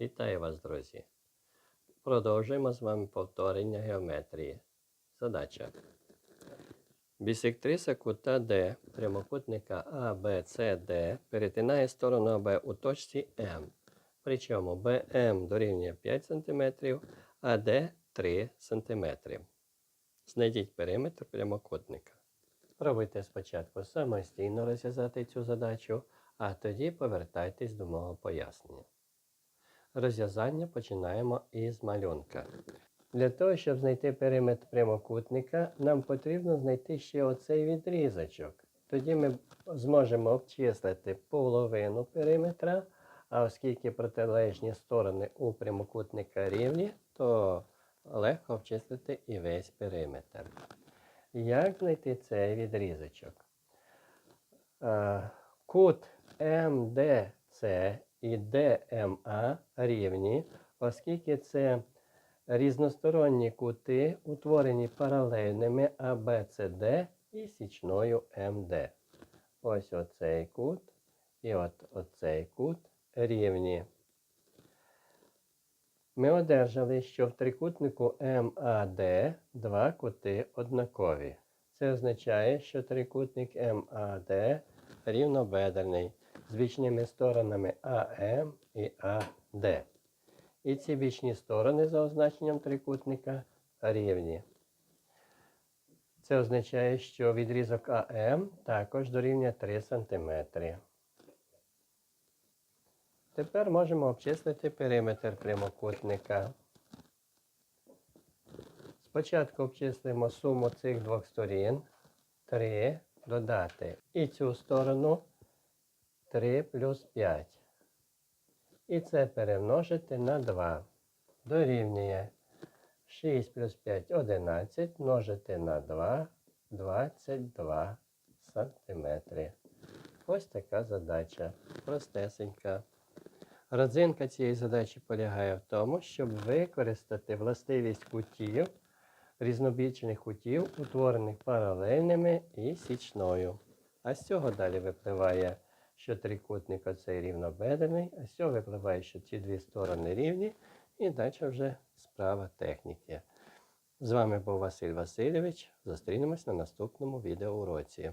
Вітаю вас, друзі! Продовжуємо з вами повторення геометрії. Задача. Бісектриса кута D прямокутника ABCD перетинає сторону АБ у точці М. Причому BM дорівнює 5 см, а D 3 см. Знайдіть периметр прямокутника. Спробуйте спочатку самостійно розв'язати цю задачу, а тоді повертайтесь до мого пояснення. Розв'язання починаємо із малюнка. Для того, щоб знайти периметр прямокутника, нам потрібно знайти ще оцей відрізочок. Тоді ми зможемо обчислити половину периметра, а оскільки протилежні сторони у прямокутника рівні, то легко обчислити і весь периметр. Як знайти цей відрізочок? Е, Кут МДЦ і ДМА рівні, оскільки це різносторонні кути, утворені паралельними ABCD і січною МД. Ось оцей кут і от оцей кут рівні. Ми одержали, що в трикутнику МАД два кути однакові. Це означає, що трикутник МАД рівнобедерний з бічними сторонами АМ і АД. І ці бічні сторони за означенням трикутника рівні. Це означає, що відрізок АМ також дорівнює 3 см. Тепер можемо обчислити периметр прямокутника. Спочатку обчислимо суму цих двох сторін. 3 додати і цю сторону 3 плюс 5. І це перемножити на 2. Дорівнює 6 плюс 5 11 множити на 2 22 сантиметри. Ось така задача. Простесенька. Родзинка цієї задачі полягає в тому, щоб використати властивість кутів, різнобічних кутів, утворених паралельними і січною. А з цього далі випливає, що трикутник оцей рівнобедрений, а з цього випливає, що ці дві сторони рівні, і далі вже справа техніки. З вами був Василь Васильович. Зустрінемось на наступному відеоуроці.